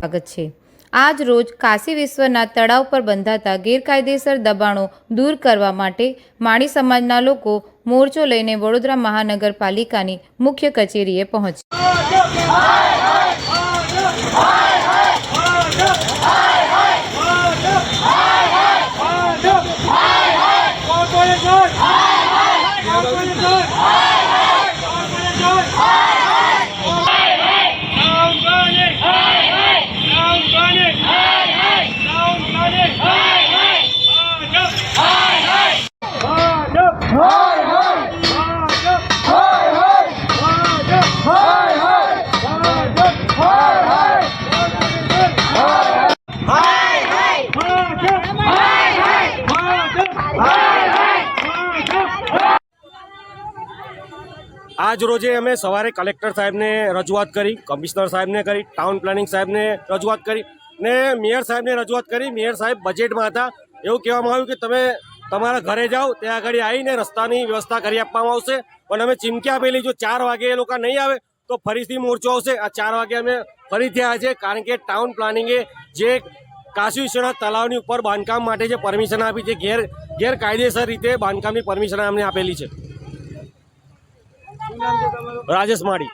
સ્વાગત છે. આજ રોજ કાશી વિશ્વનાથ તળાવ પર બંધાતા ગેરકાયદેસર દબાણો દૂર કરવા માટે માળી સમાજના લોકો મોરચો લઈને વડોદરા મહાનગરપાલિકાની મુખ્ય કચેરીએ પહોંચ્યા. આજ રોજે અમે સવારે કલેક્ટર સાહેબને રજૂઆત કરી, કમિશનર સાહેબને કરી, ટાઉન પ્લાનિંગ સાહેબને રજૂઆત કરી ને મેયર સાહેબને રજૂઆત કરી. મેયર સાહેબ બજેટમાં હતા. એવું કહેવામાં આવ્યું કે તમે તમારા ઘરે જાઓ, ત્યાં આગળ આવીને રસ્તાની વ્યવસ્થા કરી આપવામાં આવશે. પણ અમે ચીમકી આપેલી, જો ચાર વાગે એ લોકો નહીં આવે, તો ફરીથી મોરચો આવશે. આ ચાર વાગે અમે ફરીથી આવ્યા છે, કારણ કે ટાઉન પ્લાનિંગે જે કાશી વિશ્વનાથ તલાવની ઉપર બાંધકામ માટે જે પરમિશન આપી છે, ગેર ગેરકાયદેસર રીતે બાંધકામની પરમિશન અમને આપેલી છે. રાજેશ માળી.